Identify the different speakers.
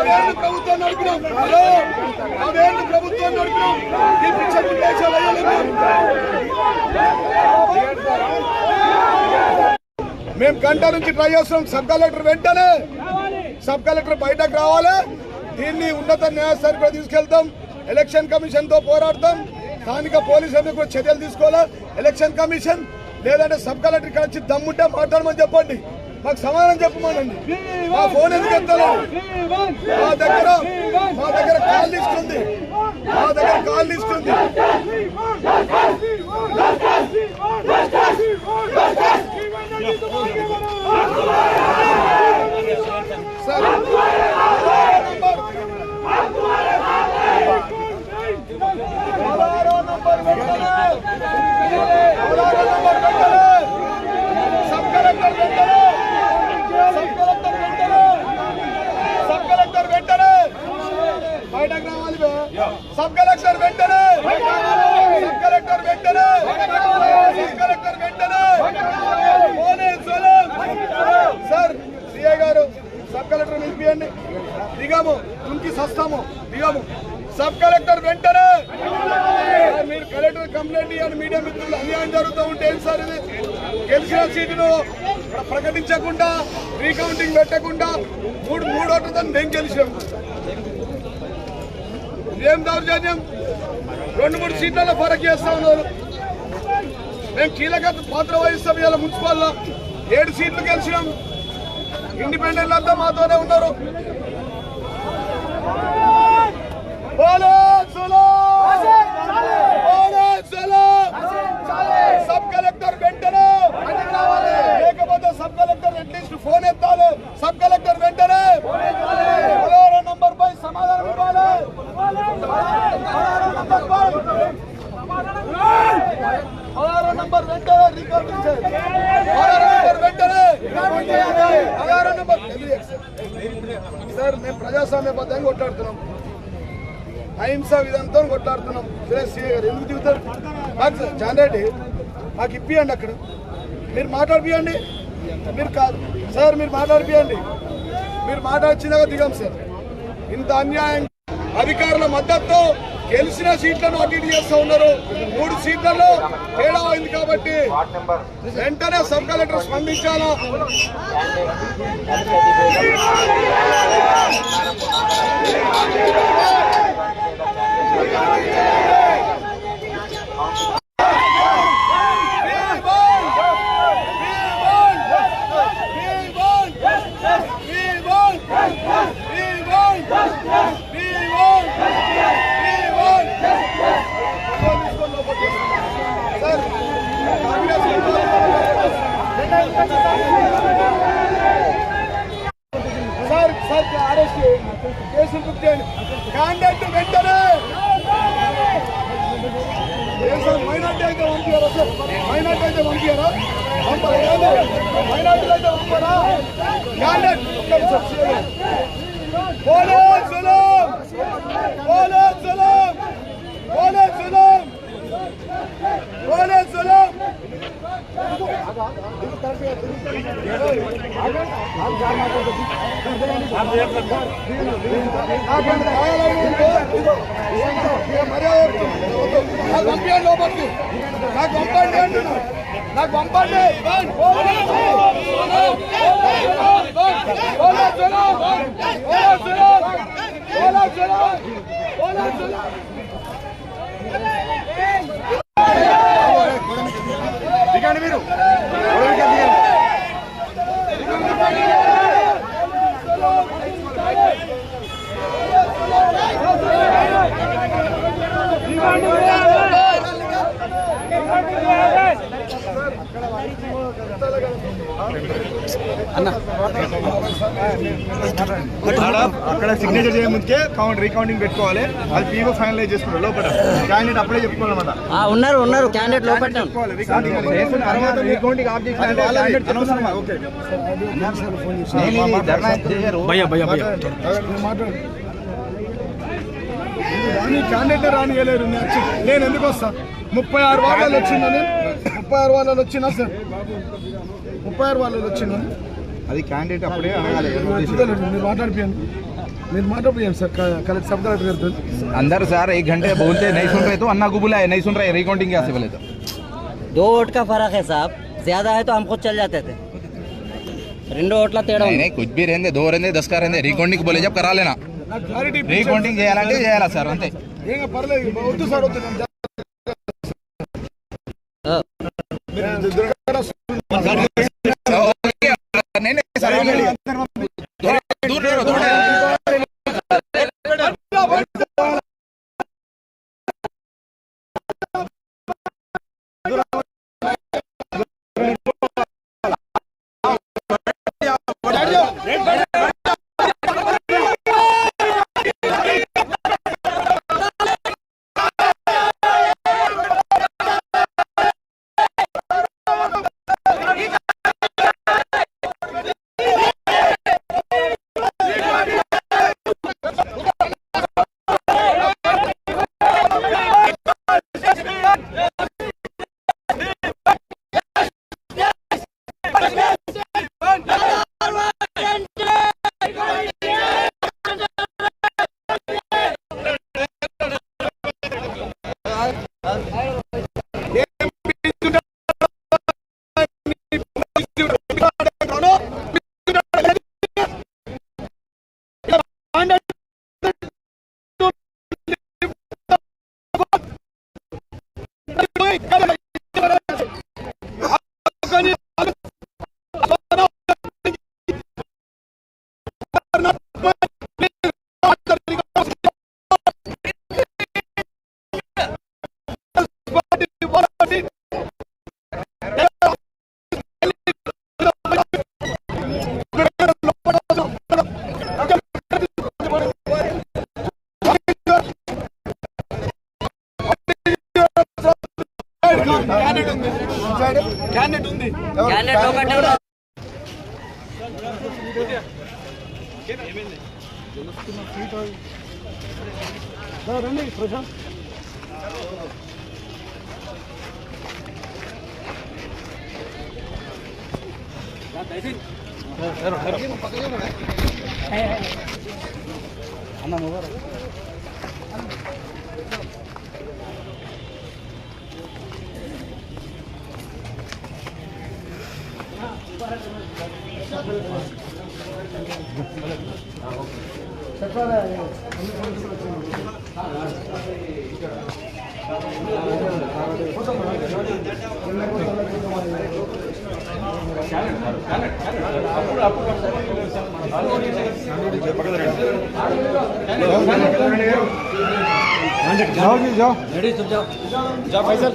Speaker 1: మేము ప్రభుత్వం నడిపినాం హలో పదేళ్ళు ప్రభుత్వం నడిపినాం ఈ మేము గంట నుంచి ట్రై చేస్తున్నాం. సబ్ కలెక్టర్ వెంటనే సబ్ కలెక్టర్ బయటకు రావాలి దీన్ని ఉన్నత న్యాయస్థానికి కూడా తీసుకెళ్తాం ఎలక్షన్ కమిషన్తో పోరాడతాం స్థానిక పోలీసులకు కూడా చర్యలు తీసుకోవాలా ఎలక్షన్ కమిషన్ లేదంటే సబ్ కలెక్టర్ ఇక్కడ వచ్చి దమ్ముంటే మాట్లాడమని చెప్పండి మాకు సమాధానం చెప్పమనండి మా ఫోన్ ఎందుకు ఎత్తారు మా దగ్గర మా దగ్గర కాల్ లిస్ట్ ఉంది మా దగ్గర కాల్ లిస్ట్ ఉంది Yeah పదహారో నంబర్ వెంటనే పదహారో నంబర్ వెంటనే సబ్ కలెక్టర్ వెంటనే సబ్ కలెక్టర్ వెంటనే సబ్ కలెక్టర్ వెంటనే బయటకు రావాలి బే. సబ్ కలెక్టర్ వెంటనే! సబ్ కలెక్టర్ వెంటనే! సబ్ కలెక్టర్ వెంటనే సార్ సిఐ గారు సబ్ కలెక్టర్ నిలిపియండి దిగాము తుంకి సస్తాము దిగాము. సబ్ కలెక్టర్ వెంటనే మీరు కలెక్టర్ కంప్లైంట్ ఇవ్వండి మీడియా మిత్రులు అన్యాయం జరుగుతూ ఉంటే ఏం సార్ ఇది? గెలిచిన సీటును ప్రకటించకుండా రీకౌంటింగ్ పెట్టకుండా మూడు మూడు ఓట్లతో మేము గెలిచాము. ఏం దౌర్జన్యం? రెండు మూడు సీట్లలో ఫరక్ చేస్తా ఉన్నారు. మేము కీలక పాత్ర వహిస్తాం ఇలా మున్సిపాల్లో. ఏడు సీట్లు గెలిచినాం. ఇండిపెండెంట్ అంతా మాతోనే ఉన్నారు పోలీసులు! పోలీసులు! సబ్ కలెక్టర్ వెంటనే లేకపోతే sub collector at least phone ఎత్తాలి సబ్ కలెక్టర్ వెంటనే పదహారో నంబర్ పై సమాధానం ఇవ్వాలి పదహారో నంబర్ పై పదహారో నంబర్ వెంటనే రికార్డు చేయాలి నంబర్ వెంటనే. నంబర్ సార్ మేము ప్రజాస్వామ్యబద్ధంగా కొట్లాడుతున్నాం. అహింస విధానంతో కొట్లాడుతున్నాం. సురేష్ సీఏ గారు ఎందుకు దిగుతారు? మాకు జాన్రెడ్డి మాకు ఇప్పియండి అక్కడ. మీరు మాట్లాడిపియండి. మీరు కాదు. సార్ మీరు మాట్లాడిపియండి. మీరు మాట్లాడిచ్చినాక దిగాం సార్. ఇంత అన్యాయం అధికారుల మద్దతు గెలిచిన సీట్లను అటు ఇటు చేస్తూ ఉన్నారు. మూడు సీట్లలో తేడా అయింది కాబట్టి వెంటనే సబ్ కలెక్టర్ స్పందించాలా? సార్ సార్ అరెస్ట్ కేసులు బుక్ చేయండి. కాంటాక్ట్ వెంటనే. సార్ మైనార్టీ అయితే పంపించారా సార్? మైనార్టీ అయితే పంపించారా పంపరా? మైనార్టీ అయితే పంపారా? కాంటాక్ట్. పోలీసులు! పోలీసులు! పంపించండి లోపలికి నాకు పంపండి అంటున్నా నాకు పంపండి పోలీసులు! పోలీసులు! పోలీసులు! పోలీసులు! అక్కడ సిగ్నేచర్ చేయ ముందుకే కౌంట్ రీకౌంటింగ్ పెట్టుకోవాలి. అది పీఓ ఫైనలైజ్ చేసుకుంటారు లోపల. క్యాండిడేట్ అప్పుడే చెప్పుకోవాలన్నమాట.
Speaker 2: ఆ, ఉన్నారు ఉన్నారు. క్యాండిడేట్ లోపల.
Speaker 1: తర్వాత రీకౌంటింగ్ ఆఫ్ చేసిన. రాని క్యాండిడేట్ రానియలేరు. నేను ఎందుకు వస్తా? ముప్పై ఆరు వాళ్ళు వచ్చిందని. ముప్పై ఆరు వాళ్ళు వచ్చినా సార్. ముప్పై ఆరు వాళ్ళు వచ్చిందని
Speaker 3: అది క్యాండిడేట్ అప్పుడే అడగాలి
Speaker 1: మీరు మాట్లాడిపోయాను మీరు మాట్లాడిపోయాను సార్ కలెక్టర్ సబ్ కలెక్టర్ గారితో
Speaker 3: अंदर सर एक घंटे बोलते नहीं सुन रहे तो अन्ना को बुलाए नहीं सुन रहे रिकॉर्डिंग क्या से बोले तो
Speaker 2: दो वोट का फर्क है साहब ज्यादा है तो हम खुद चल जाते थे రెండు ఓట్ల తేడా
Speaker 3: नहीं
Speaker 2: ఉంది
Speaker 3: नहीं कुछ भी रहने दो रहने दस का रहने रिकॉर्डिंग बोले जब करा लेना
Speaker 1: నాకు క్లారిటీ
Speaker 3: రీకౌంటింగ్ చేయాలంటే చేయాలా సార్ అంతే
Speaker 1: ఏం పర్లేదు వద్దు సార్ వద్దు క్యాండిడేట్ ఉంది. క్యాండిడేట్ ఉంది.
Speaker 2: క్యాండిడేట్ ఒకటే ఉన్నారు.
Speaker 1: రండి जाओ जी जाओ
Speaker 2: रेडी तुम जाओ
Speaker 1: जा फैसल